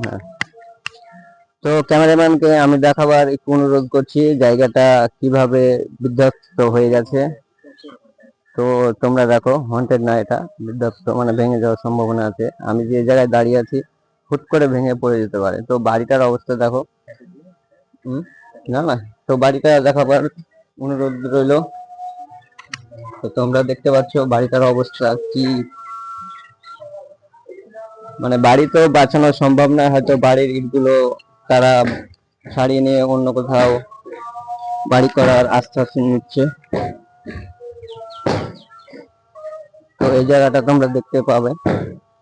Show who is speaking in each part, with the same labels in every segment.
Speaker 1: হ্যাঁ। তো ক্যামেরাম্যানকে আমি দেখাবার একটু অনুরোধ করছি, জায়গাটা কীভাবে বিধ্বস্ত হয়ে গেছে। তো তোমরা দেখো হন্টেড না এটা, বিধ্বস্ত মানে ভেঙে যাওয়ার সম্ভাবনা আছে। আমি যে জায়গায় দাঁড়িয়ে আছি, হুট করে ভেঙে পড়ে যেতে পারে। তো বাড়িটার অবস্থা দেখো। না না। তো বাড়িটা দেখাবার অনুরোধ রইল। তো তোমরা দেখতে পাচ্ছ বাড়িটার অবস্থা কি মানে বাড়ি তো বাঁচানো সম্ভব না হয়তো বাড়ির ইটগুলো তারা সারিয়ে নিয়ে অন্য কোথাও বাড়ি করার আশ্বাস নিচ্ছে। তো এই জায়গাটা তোমরা দেখতে পাবে,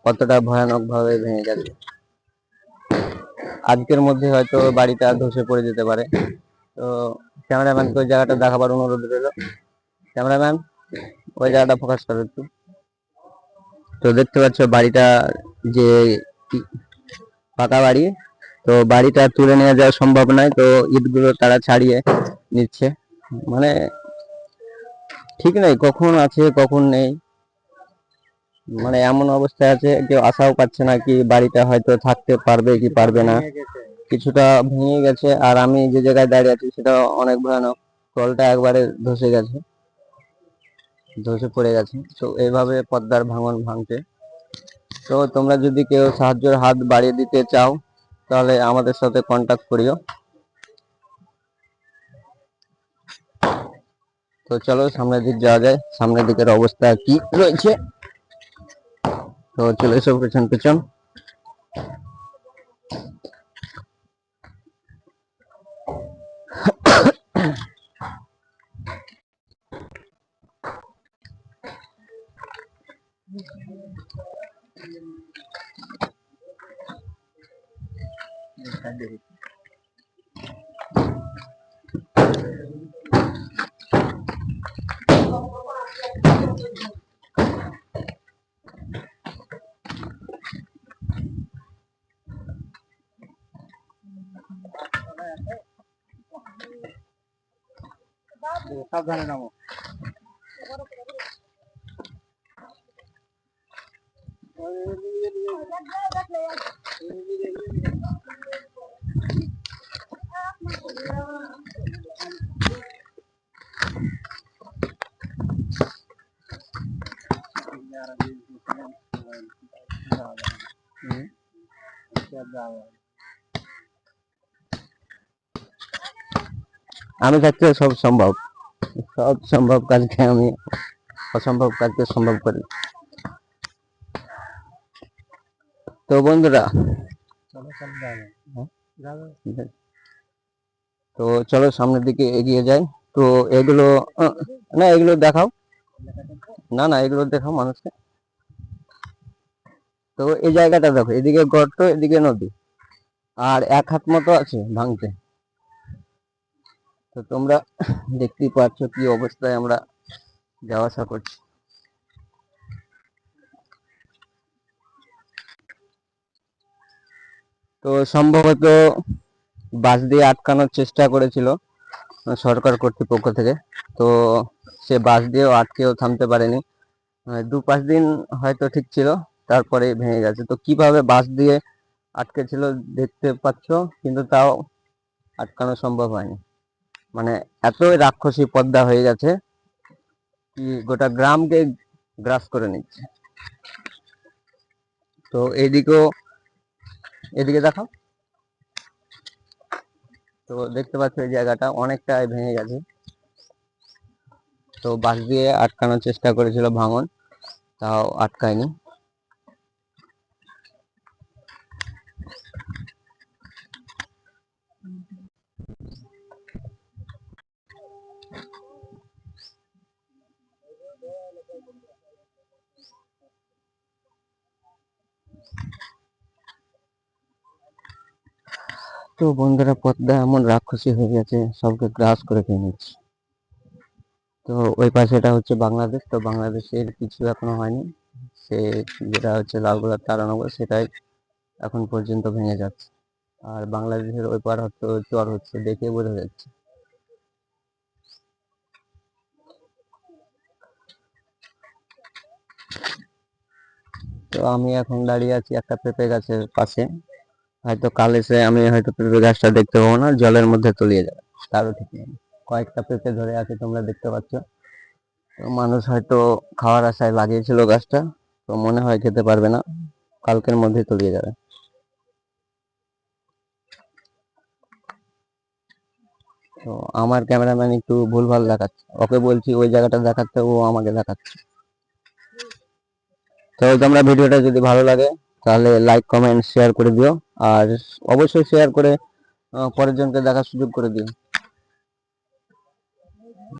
Speaker 1: কতটা ভয়ানক ভাবে ভেঙে গেছে। আজকের মধ্যে হয়তো বাড়িটা ধসে পড়ে যেতে পারে। তো ক্যামেরাম্যানকে ওই জায়গাটা দেখাবার অনুরোধ রইল। ক্যামেরাম্যান, ওই জায়গাটা ফোকাস করো একটু। তো দেখতে পাচ্ছ বাড়িটা যে পাকা বাড়ি, তো বাড়িটা তুলে নিয়ে যাওয়া সম্ভব নয়, তো ইটগুলো তারা ছাড়িয়ে নিচ্ছে। মানে ঠিক নেই, কখন আছে, কখন নেই। মানে এমন অবস্থায় আছে, কেউ আশাও পাচ্ছে না কি বাড়িটা হয়তো থাকতে পারবে কি পারবে না। কিছুটা ভেঙে গেছে, আর আমি যে জায়গায় দাঁড়িয়ে আছি সেটা অনেক ভয়ানক। তলটা একবারে ধসে গেছে, ধসে পড়ে গেছে। তো এইভাবে পদ্মার ভাঙন ভাঙছে তো তোমরা যদি কেউ সাহায্যের হাত বাড়িয়ে দিতে চাও, তাহলে আমাদের সাথে কন্টাক্ট করিও। তো চলো, সামনের দিক যাওয়া যায়। সামনের দিকের অবস্থা কি রয়েছে? তো চলে এসো পেছন পেছন।
Speaker 2: সাবধানে নামো
Speaker 1: আমি থাকতে সব সম্ভব। সব সম্ভব কাজকে আমি অসম্ভব কাজকে সম্ভব করি। তো বন্ধুরা। তো চলো সামনের দিকে এগিয়ে যাই। তো এগুলো, না, এগুলো দেখাও। না না, এগুলো দেখাও মানুষকে। তো এই জায়গাটা দেখো, এদিকে গর্ত, এদিকে নদী। আর এক হাত মতো আছে ভাঙতে। তো তোমরা দেখতেই পাচ্ছ কি অবস্থায় আমরা যাওয়া আসা করছি। তো সম্ভবত বাস দিয়ে আটকানোর চেষ্টা করেছিল সরকার কর্তৃপক্ষ থেকে। তো সে বাস দিয়েও আটকেও থামতে পারেনি। দু পাঁচ দিন হয়তো ঠিক ছিল। তারপরে ভেঙে গেছে। তো কীভাবে বাঁশ দিয়ে আটকে ছিল দেখতে পাচ্ছ, কিন্তু তাও আটকানো সম্ভব হয়নি। মানে এতই রাক্ষসী পদ্মা হয়ে গেছে কি গোটা গ্রামকে গ্রাস করে নিচ্ছে। তো এইদিকেও এদিকে দেখাও তো দেখতে পাচ্ছ এই জায়গাটা অনেকটাই ভেঙে গেছে। তো বাঁশ দিয়ে আটকানোর চেষ্টা করেছিল ভাঙন, তাও আটকায়নি। তো বন্ধুরা পদ্মা এমন রাক্ষসী হয়ে গেছে, সবকে গ্রাস করে খেয়ে নিচ্ছে। তো ওই পাশেটা হচ্ছে বাংলাদেশ, তো বাংলাদেশের কিছু এখনও হয়নি। সে যেটা হচ্ছে লালগোলার তারানগর, সেটাই এখন পর্যন্ত ভেঙে যাচ্ছে। আর বাংলাদেশের ওই পার হচ্ছে চর হচ্ছে, দেখে বোঝা যাচ্ছে। তো আমি এখন দাঁড়িয়ে আছি একটা পেঁপে গাছের পাশে। হয়তো কাল এসে আমি হয়তো পেঁপে গাছটা দেখতে পাবো না, জলের মধ্যে তলিয়ে যাবে। তারও ঠিক নেই। কয়েকটা পেঁপে ধরে আছে, তোমরা দেখতে পাচ্ছ। তো মানুষ হয়তো খাওয়ার আশায় লাগিয়েছিল গাছটা, তো মনে হয় খেতে পারবে না। কালকের মধ্যে তলিয়ে যাবে। তো আমার ক্যামেরাম্যান একটু ভুলভাল দেখাচ্ছে। ওকে বলছি ওই জায়গাটা দেখাতে, ও আমাকে দেখাচ্ছে। তো তোমরা ভিডিওটা যদি ভালো লাগে তাহলে লাইক কমেন্ট শেয়ার করে দিও। আর অবশ্যই শেয়ার করে পরের জনকে দেখার সুযোগ করে দিও।